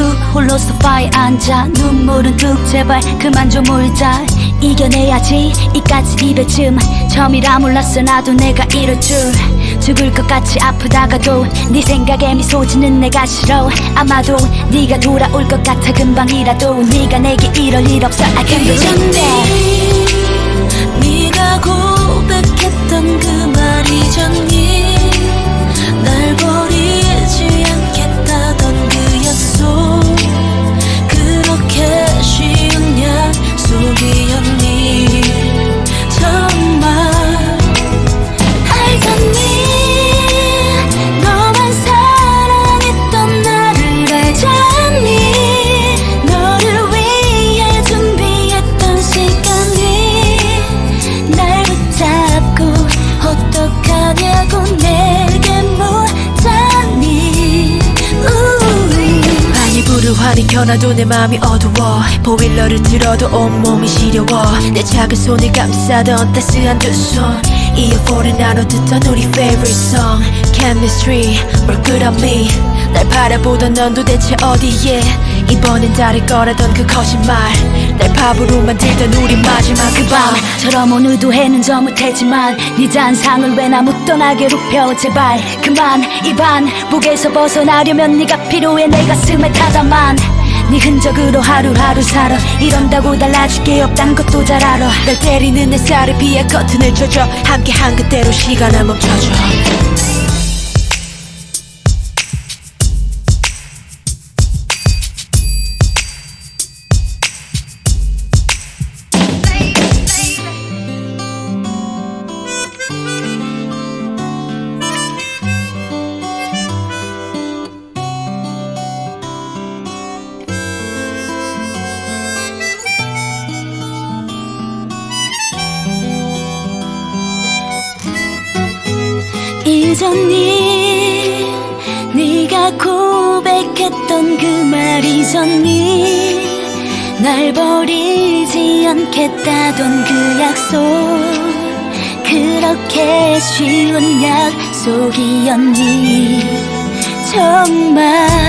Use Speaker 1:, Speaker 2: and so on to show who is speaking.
Speaker 1: 툭 홀로 소파에 앉아. 눈물은 뚝. 제발 그만 좀 울자. 이겨내야지. 이까지 입에쯤 처음이라 몰랐어. 나도 내가 이럴 줄. 죽을 것 같이 아프다가도 네 생각에 미소 짓는 내가 싫어. 아마도 네가 돌아올 것 같아. 금방이라도 네가 내게 이럴 일 없어. I can't believe that
Speaker 2: 불우하니 겨나도 내 맘이 어두워. 보일러를 들어도 온몸이 시려워. 내 작은 손을 감싸던 따스한 두손. 이어폰에 나눠 듣던 우리 favorite song. Chemistry 물끄러 me 날 바라보던 넌 도대체 어디에? 이번엔 다를 거라던 그 거짓말 날 바보로 만들던 우리 마지막 그밤.
Speaker 1: 처럼 오늘 의도해는 저 못했지만 네 잔상을 왜나 묻던하게 눕혀 제발 그만 이 반복에서 벗어나려면 네가 필요해. 내 가슴에 타다만 네 흔적으로 하루하루 살아. 이런다고 달라질 게 없단 것도 잘 알아.
Speaker 2: 날 때리는 햇살에 비해 커튼을 쳐줘 함께한 그대로 시간을 멈춰줘
Speaker 1: 잊었니? 네가 고백했던 그 말 잊었니? 날 버리지 않겠다던 그 약속 그렇게 쉬운 약속이었니? 정말